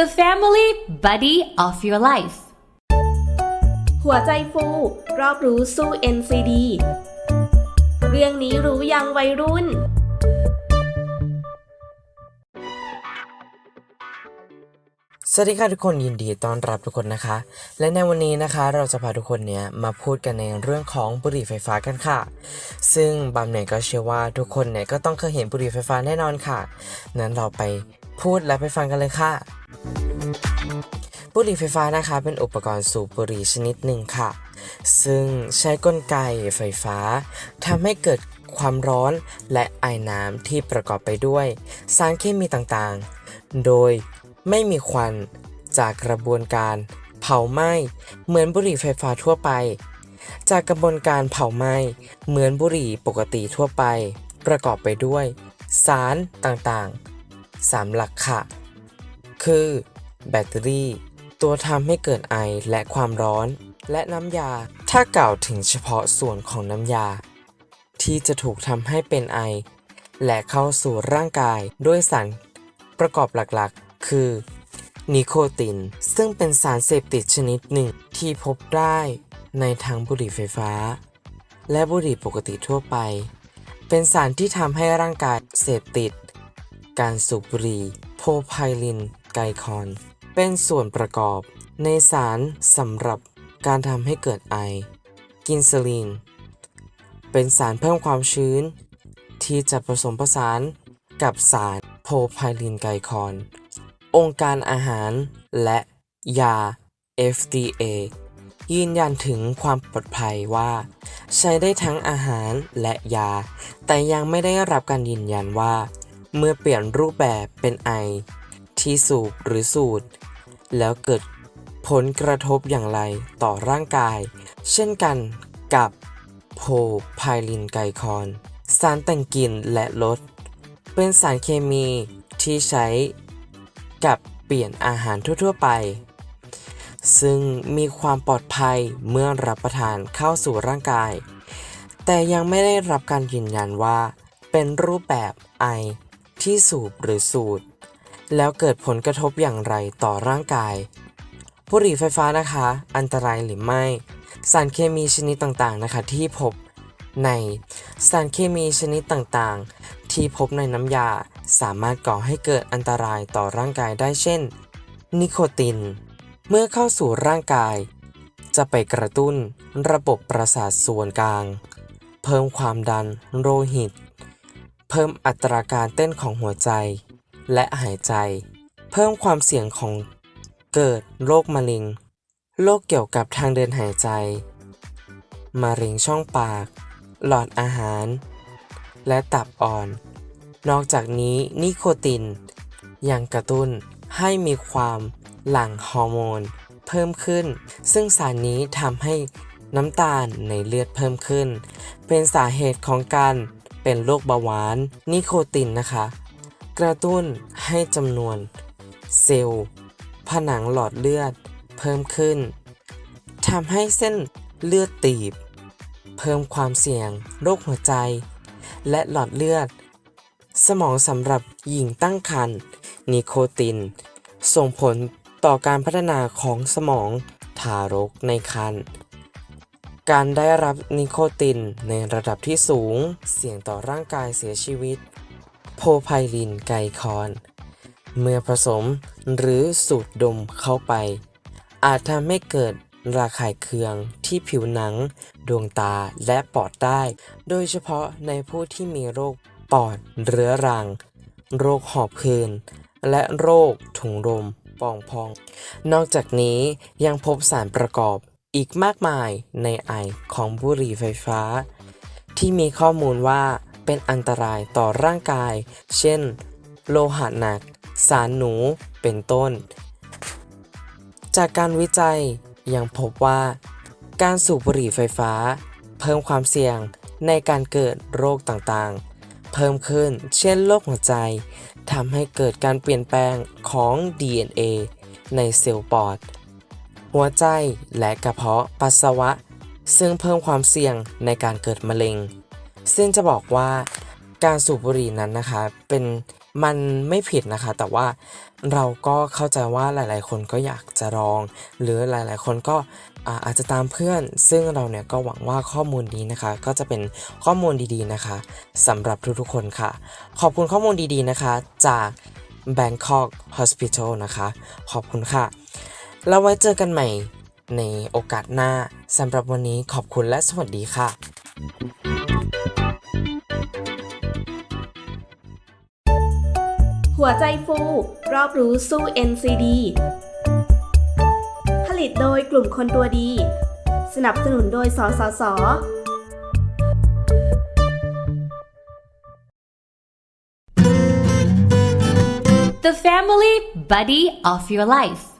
the family buddy of your life. หัวใจฟูรอบรู้สู้ NCD เรื่องนี้รู้ยังวัยรุ่น สวัสดีค่ะทุกคนยินดีต้อนรับทุกคนนะคะ และในวันนี้นะคะเราจะพาทุกคนเนี้ยมาพูดกันในเรื่องของบุหรี่ไฟฟ้ากันค่ะ ซึ่งบางเนี่ยก็เชื่อว่าทุกคนเนี่ยก็ต้องเคยเห็นบุหรี่ไฟฟ้าแน่นอนค่ะ นั้นเราไป พูดและไปฟังกันเลยค่ะ บุหรี่ไฟฟ้านะคะ เป็นอุปกรณ์สูบบุหรี่ชนิดหนึ่งค่ะ ซึ่งใช้กลไกไฟฟ้าทำให้เกิดความร้อนและไอน้ำที่ประกอบไปด้วย สารเคมีต่างๆ โดยไม่มีควันจากกระบวนการเผาไหม้เหมือนบุหรี่ไฟฟ้าทั่วไป จากกระบวนการเผาไหม้เหมือนบุหรี่ปกติทั่วไป ประกอบไปด้วย สารต่างๆ สามหลักค่ะ คือ แบตเตอรี่ ตัวทำให้เกิดไอและความร้อน และน้ำยา ถ้ากล่าวถึงเฉพาะส่วนของน้ำยา ที่จะถูกทำให้เป็นไอ และเข้าสู่ร่างกายด้วยสารประกอบหลักๆ คือ นิโคติน ซึ่งเป็นสารเสพติดชนิดหนึ่งที่พบได้ในทั้งบุหรี่ไฟฟ้า และบุหรี่ปกติทั่วไป เป็นสารที่ทำให้ร่างกายเสพติด การสูบบุหรี่โพไพลินไกคอน เป็นส่วนประกอบในสารสำหรับการทำให้เกิดไอ กินซลีนเป็นสารเพิ่มความชื้น ที่จะผสมผสานกับสารโพไพลินไกคอน องค์การอาหารและยา FDA ยืนยันถึงความปลอดภัยว่า ใช้ได้ทั้งอาหารและยา แต่ยังไม่ได้รับการยืนยันว่า เมื่อเปลี่ยนรูปแบบเป็นไอ ที่สูบหรือสูด แล้วเกิดผลกระทบอย่างไรต่อร่างกาย เช่นกันกับโพไพลินไกคอน สารแต่งกลิ่นและรสเป็นสารเคมีที่ใช้กับเปลี่ยนอาหารทั่ว ๆ ไป ซึ่งมีความปลอดภัยเมื่อรับประทานเข้าสู่ร่างกาย แต่ยังไม่ได้รับการยืนยันว่าเป็นรูปแบบไอ ที่สูบหรือสูด แล้วเกิดผลกระทบอย่างไรต่อร่างกาย บุหรี่ไฟฟ้านะคะ อันตรายหรือไม่ สารเคมีชนิดต่างๆนะคะที่พบในสารเคมีชนิดต่างๆ ที่พบในน้ำยาสามารถก่อให้เกิดอันตรายต่อร่างกายได้เช่น นิโคติน เมื่อเข้าสู่ร่างกาย จะไปกระตุ้นระบบประสาทส่วนกลาง เพิ่มความดันโลหิต เพิ่มอัตราการเต้นของหัวใจ และหายใจ เพิ่มความเสี่ยงของเกิดโรคมะเร็ง โรคเกี่ยวกับทางเดินหายใจ มะเร็งช่องปาก หลอดอาหาร และตับอ่อน นอกจากนี้นิโคติน ยังกระตุ้นให้มีความหลั่งฮอร์โมน เพิ่มขึ้น ซึ่งสารนี้ทำให้น้ำตาลในเลือดเพิ่มขึ้น เป็นสาเหตุของการ เป็นโรคเบาหวาน นิโคตินนะคะ กระตุ้นให้จำนวน เซลล์ ผนังหลอดเลือด เพิ่มขึ้นทำให้เส้นเลือดตีบ เพิ่มความเสี่ยง โรคหัวใจ และหลอดเลือด สมองสำหรับหญิงตั้งครรภ์นิโคติน ส่งผลต่อการพัฒนาของสมองทารกในครรภ์ การได้รับนิโคตินในระดับที่สูง เสี่ยงต่อร่างกายเสียชีวิต โพไพลินไกคอน เมื่อผสมหรือสูดดมเข้าไป อาจทำให้เกิดระคายเคืองที่ผิวหนัง ดวงตาและปอดได้ โดยเฉพาะในผู้ที่มีโรคปอดเรื้อรัง โรคหอบหืนและโรคถุงลมป่องพอง นอกจากนี้ยังพบสารประกอบ อีกมากมายในไอของบุหรี่ไฟฟ้า ที่มีข้อมูลว่าเป็นอันตรายต่อร่างกาย เช่น โลหะหนัก สารหนู เป็นต้น จากการวิจัยยังพบว่า การสูบบุหรี่ไฟฟ้า เพิ่มความเสี่ยงในการเกิดโรคต่างๆ เพิ่มขึ้น เช่นโรคหัวใจทำให้เกิดการเปลี่ยนแปลงของ DNA ในเซลล์ปอด หัวใจและกระเพาะปัสสาวะ ซึ่งเพิ่มความเสี่ยงในการเกิดมะเร็ง ซึ่งจะบอกว่าการสูบบุหรี่นั้นนะคะเป็นมันไม่ผิดนะคะ แต่ว่าเราก็เข้าใจว่าหลาย ๆ คนก็อยากจะลอง หรือหลาย ๆ คนก็อาอาจจะตามเพื่อน ซึ่งเราเนี่ยก็หวังว่าข้อมูลนี้นะคะ ก็จะเป็นข้อมูลดีๆนะคะสำหรับทุก ๆ คนค่ะ ขอบคุณข้อมูลดี ๆ นะคะ จาก Bangkok Hospital นะคะ ขอบคุณค่ะ แล้วไว้เจอกันใหม่ในโอกาสหน้าสำหรับวันนี้ขอบคุณและสวัสดีค่ะหัวใจฟูรอบรู้สู้ NCD ผลิตโดยกลุ่มคนตัวดี สนับสนุนโดยสสส The family buddy of your life.